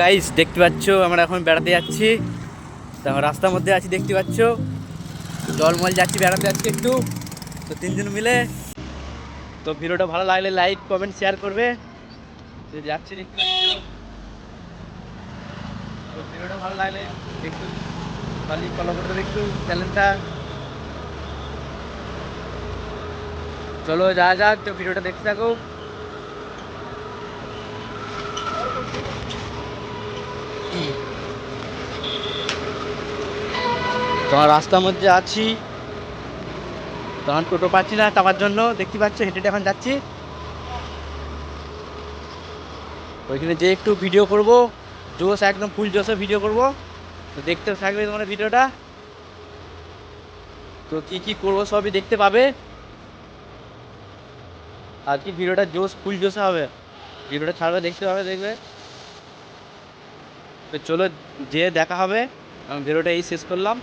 Guys দেখতে পাচ্ছ, আমরা এখন বেড়াতে যাচ্ছি। তো রাস্তার মধ্যে আছি, দেখতে পাচ্ছ। জলমল যাচ্ছি বেড়াতে যাচ্ছি একটু। তো তিনজন মিলে। তো ভিডিওটা ভালো লাগলে লাইক কমেন্ট শেয়ার করবে। যাচ্ছি, দেখতে তো ভালো লাগলে একটু চলো যা যাক, তো ভিডিওটা দেখতে থাকো। তোমার রাস্তার মধ্যে আছি। তখন টোটো পাচ্ছি না টাকার জন্য দেখতে পাচ্ছ, হেঁটে এখন যাচ্ছি। ওইখানে যে একটু ভিডিও করব। জোশ, একদম ফুল জোশে ভিডিও করব। তো দেখতে থাকবে তোমার ভিডিওটা তো কী কী করব সবই দেখতে পাবে। আর কি ভিডিওটা জোশ ফুল জোশে হবে। ভিডিওটা ছাড়বে, দেখতে পাবে, দেখবে। তো চলো যে দেখা হবে। আমি ভিডিওটা এই শেষ করলাম।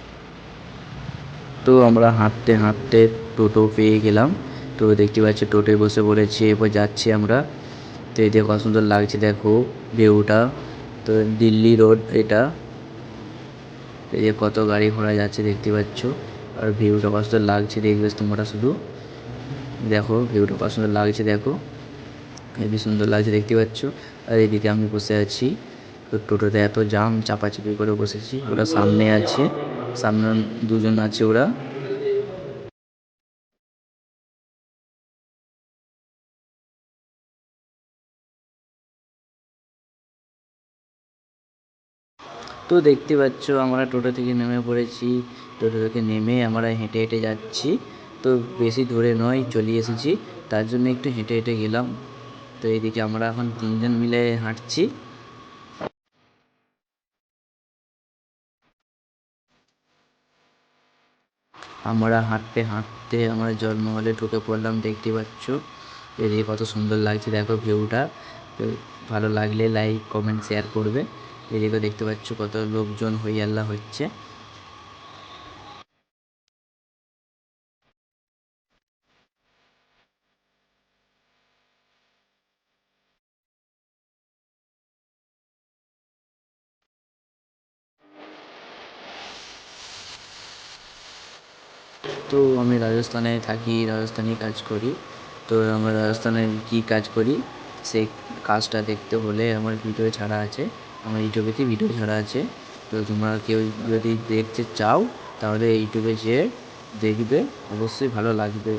তো আমরা হাঁটতে হাঁটতে টোটো পেয়ে গেলাম। তো দেখতে পাচ্ছি টোটোয় বসে পড়েছি, এরপর যাচ্ছি আমরা। তো এই দেখো সুন্দর লাগছে, দেখো ভিউটা। তো দিল্লি রোড এটা। এই যে কত গাড়ি ঘোড়া যাচ্ছে, দেখতে পাচ্ছ। আর ভিউটা কত সুন্দর লাগছে, দেখবে তোমরা শুধু। দেখো, ভিউটা কত সুন্দর লাগছে, দেখো। হেবি সুন্দর লাগছে, দেখতে পাচ্ছ। আর এদিকে আমি বসে আছি। তো টোটোতে এত জাম চাপাচাপি করে বসেছি। ওরা সামনে আছে, সামনে দুজন আছে ওরা। তো দেখতে পাচ্ছ, আমরা টোটো থেকে নেমে পড়েছি। টোটো থেকে নেমে আমরা হেঁটে হেঁটে যাচ্ছি। তো বেশি দূরে নয়, চলে এসেছি। তার জন্য একটু হেঁটে হেঁটে গেলাম। তো এইদিকে আমরা এখন তিনজন মিলে হাঁটছি। আমরা হাঁটতে হাঁটতে আমরা জলমহলে ঢুকে পড়লাম, দেখতে পাচ্ছ? এদিকে কত সুন্দর লাগছে। দেখো ভিউটা। তো ভালো লাগলে লাইক কমেন্ট শেয়ার করবে। এদিকে দেখতে পাচ্ছ কত লোকজন হই আল্লাহ হচ্ছে। তো আমি রাজস্থানে থাকি রাজস্থানে কাজ করি। তো আমরা রাজস্থানে কী কাজ করি? সেই কাজটা দেখতে হলে আমার ভিডিও ছাড়া আছে। আমার ইউটিউবেতেই ভিডিও ছাড়া আছে। তো তোমরা কেউ যদি দেখতে চাও, তাহলে ইউটিউবে যেয়ে দেখবে। অবশ্যই ভালো লাগবে।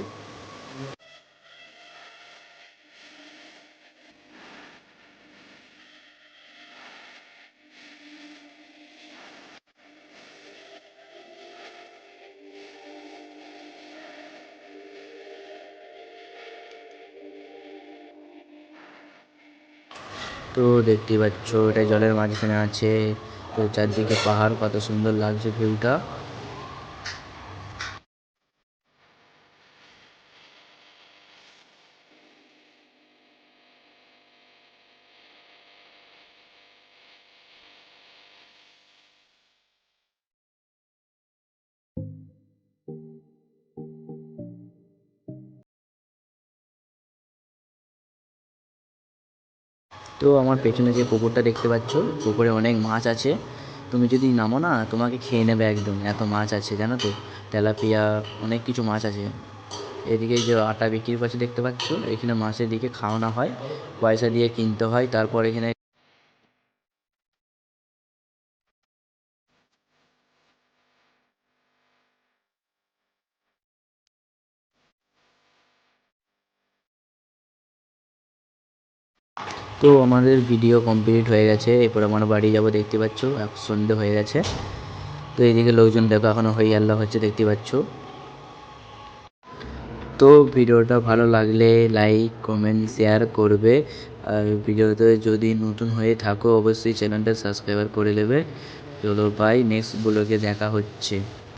তো দেখতে পাচ্ছ এটা জলের মাঝখানে আছে। তো চারদিকে পাহাড় কত সুন্দর লাগছে ভিউটা। তো আমার পেছনে যে পুকুরটা দেখতে পাচ্ছ, পুকুরে অনেক মাছ আছে। তুমি যদি নামো না, তোমাকে খেয়ে নেবে একদম, এত মাছ আছে, জানো তো? তেলাপিয়া, অনেক কিছু মাছ আছে। এদিকে যে আটা বিক্রি করছে দেখতে পাচ্ছ, এখানে মাছের দিকে খাওয়ানো হয়, পয়সা দিয়ে কিনতে হয়, তারপর এখানে তো আমাদের ভিডিও কমপ্লিট হয়ে গেছে। এরপর আমরা বাড়ি যাব, দেখতে পাচ্ছ এক সন্ধে হয়ে গেছে। তো এইদিকে লোকজন দেখো এখনও হই আল্লাহ হচ্ছে, দেখতে পাচ্ছ। তো ভিডিওটা ভালো লাগলে লাইক কমেন্ট শেয়ার করবে। আর ভিডিওতে যদি নতুন হয়ে থাকো, অবশ্যই চ্যানেলটা সাবস্ক্রাইবার করে নেবে। চলো বাই নেক্সট ব্লগে দেখা হচ্ছে।